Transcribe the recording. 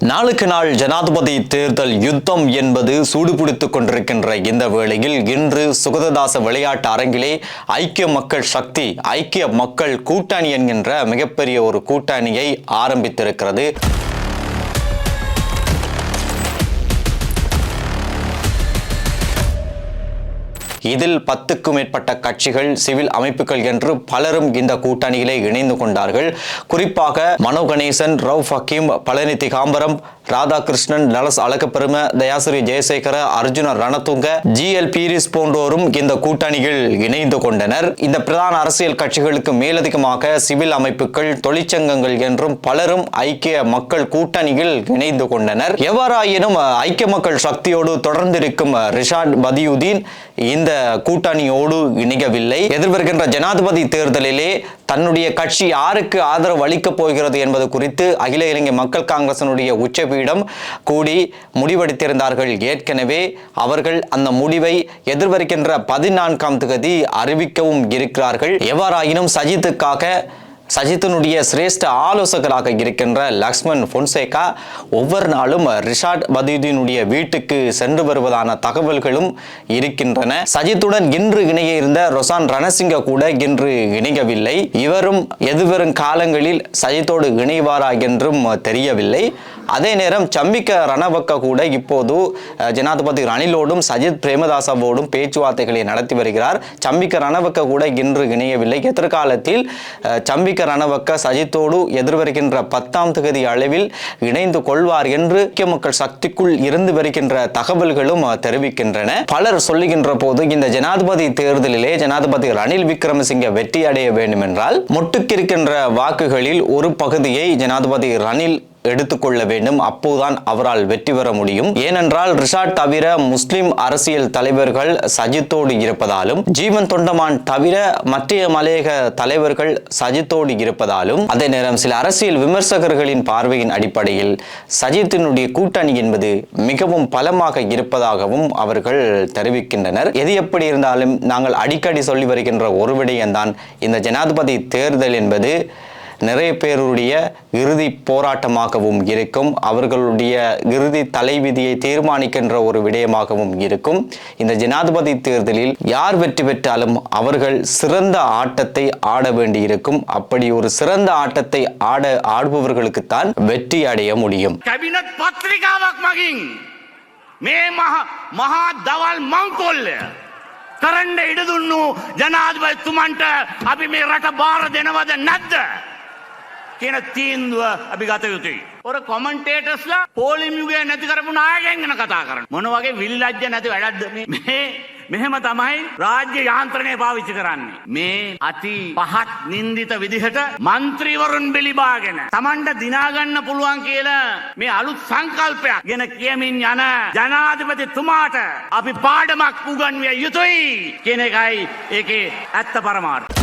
நாளுக்கு நாள் ஜனாதிபதி தேர்தல் யுத்தம் என்பது சூடுபிடித்துக் கொண்டிருக்கின்ற இந்த வேளையில் இன்று சுகததாச விளையாட்டு அரங்கிலே ஐக்கிய மக்கள் சக்தி ஐக்கிய மக்கள் கூட்டணி என்கின்ற மிகப்பெரிய ஒரு கூட்டணியை ஆரம்பித்திருக்கிறது. இதில் பத்துக்கும் மேற்பட்ட கட்சிகள் சிவில் அமைப்புகள் என்று பலரும் இந்த கூட்டணியிலே இணைந்து கொண்டார்கள். குறிப்பாக மனோ கணேசன் ரவ் ஹக்கீம் பழனி திகாம்பரம் ராதாகிருஷ்ணன் லலஸ் அழகப்பெரும தயாசிரி ஜெயசேகர அர்ஜுன ரணதுங்க ஜி எல் பீரிஸ் போன்றோரும் இந்த கூட்டணியில் இணைந்து கொண்டனர். இந்த பிரதான அரசியல் கட்சிகளுக்கு மேலதிகமாக சிவில் அமைப்புகள் தொழிற்சங்கங்கள் என்றும் பலரும் ஐக்கிய மக்கள் கூட்டணியில் இணைந்து கொண்டனர். எவ்வாறாயினும் ஐக்கிய மக்கள் சக்தியோடு தொடர்ந்திருக்கும் ரிஷாட் பதியுதீன் இந்த கூட்டணியோடு இணையவில்லை. எதிர்வருகின்ற ஜனாதிபதி தேர்தலிலே தன்னுடைய கட்சி யாருக்கு ஆதரவு அளிக்கப் போகிறது என்பது குறித்து அகில இலங்கை மக்கள் காங்கிரசனுடைய உச்சபீடம் கூடி முடிவெடுத்திருந்தார்கள். ஏற்கனவே அவர்கள் அந்த முடிவை எதிர்வருகின்ற பதினான்காம் தேதி அறிவிக்கவும் இருக்கிறார்கள். எவ்வாறாயினும் சஜித்துக்காக சஜித்தினுடைய சிரேஷ்ட ஆலோசகராக இருக்கின்ற லக்ஷ்மண் பொன்சேகா ஒவ்வொரு நாளும் ரிஷாட் பதீதினுடைய வீட்டுக்கு சென்று வருவதான தகவல்களும் இருக்கின்றன. சஜித்துடன் இன்று இணைய இருந்த ரொசான் ரணசிங்க கூட இன்று இணையவில்லை. இவரும் எதிர்வரும் காலங்களில் சஜித்தோடு இணைவாரா என்றும் தெரியவில்லை. அதே நேரம் சம்பிக்க ரணவக்க கூட இப்போது ஜனாதிபதி ரணிலோடும் சஜித் பிரேமதாசவோடும் பேச்சுவார்த்தைகளை நடத்தி வருகிறார். சம்பிக்க ரணவக்க கூட இன்று இணையவில்லை. எதிர்காலத்தில் சம்பிக்க சம்பிக்க ரணவக்க சஜித்தோடு எதிர்வருகின்ற பத்தாம் தொகுதி அளவில் இணைந்து கொள்வார் என்று ஐக்கிய மக்கள் சக்திக்குள் இருந்து வருகின்ற தகவல்களும் தெரிவிக்கின்றன. பலர் சொல்லுகின்ற போது இந்த ஜனாதிபதி தேர்தலிலே ஜனாதிபதி ரணில் விக்ரமசிங்க வெற்றி அடைய வேண்டும் என்றால் முட்டுக்கிருக்கின்ற வாக்குகளில் ஒரு பகுதியை ஜனாதிபதி ரணில் எடுத்துக்கொள்ள வேண்டும். அப்போதுதான் அவரால் வெற்றி பெற முடியும். ஏனென்றால் ரிஷாட் தவிர முஸ்லிம் அரசியல் தலைவர்கள் சஜித்தோடு இருப்பதாலும் ஜீவன் தொண்டமான் தவிர மற்ற மலையக தலைவர்கள் சஜித்தோடு இருப்பதாலும் அதே நேரம் சில அரசியல் விமர்சகர்களின் பார்வையின் அடிப்படையில் சஜித்தினுடைய கூட்டணி என்பது மிகவும் பலமாக இருப்பதாகவும் அவர்கள் தெரிவிக்கின்றனர். எது எப்படி இருந்தாலும் நாங்கள் அடிக்கடி சொல்லி வருகின்ற ஒரு விடயம்தான். இந்த ஜனாதிபதி தேர்தல் என்பது நிறைய பேருடைய இறுதி போராட்டமாகவும் இருக்கும் அவர்களுடைய இறுதி தலைவிதியை தீர்மானிக்கின்ற ஒரு விடயமாகவும் இருக்கும் இந்த ஜனாதிபதி தேர்தலில் யார் வெற்றி பெற்றாலும் அவர்கள் சிறந்த ஆட்டத்தை ஆட வேண்டியிருக்கும் அப்படி ஒரு சிறந்த ஆட்டத்தை ஆட ஆடுபவர்களுக்குத்தான் வெற்றி அடைய முடியும் කැබිනට් පත්‍රිකාවක් මගින් මේ මහ මහා දවල් මංකොල්ල කරන්න ඉඩදුන්නු ජනාධපතිතුමන්ට අපි මේ රට බාර දෙනවද නැද්ද කියන තීන්දුව අපි ගත යුතුයි. ඔර කොමන්ටේටස්ලා පෝලිමියුගේ නැති කරපු නායකයන් ගැන කතා කරන්න. මොන වගේ විල්ලජ්ජ නැති වැඩක්ද මේ? මේ මෙහෙම තමයි රාජ්‍ය යාන්ත්‍රණය පාවිච්චි කරන්නේ. මේ අති පහත් නින්දිත විදිහට මන්ත්‍රීවරුන් බෙලිබාගෙන තමන්ට දිනාගන්න පුළුවන් කියලා මේ අලුත් සංකල්පයක් ගෙන කියමින් යන ජනාධිපතිතුමාට අපි පාඩමක් උගන්විය යුතුයි කියන එකයි ඒකේ ඇත්ත පරමාර්ථ.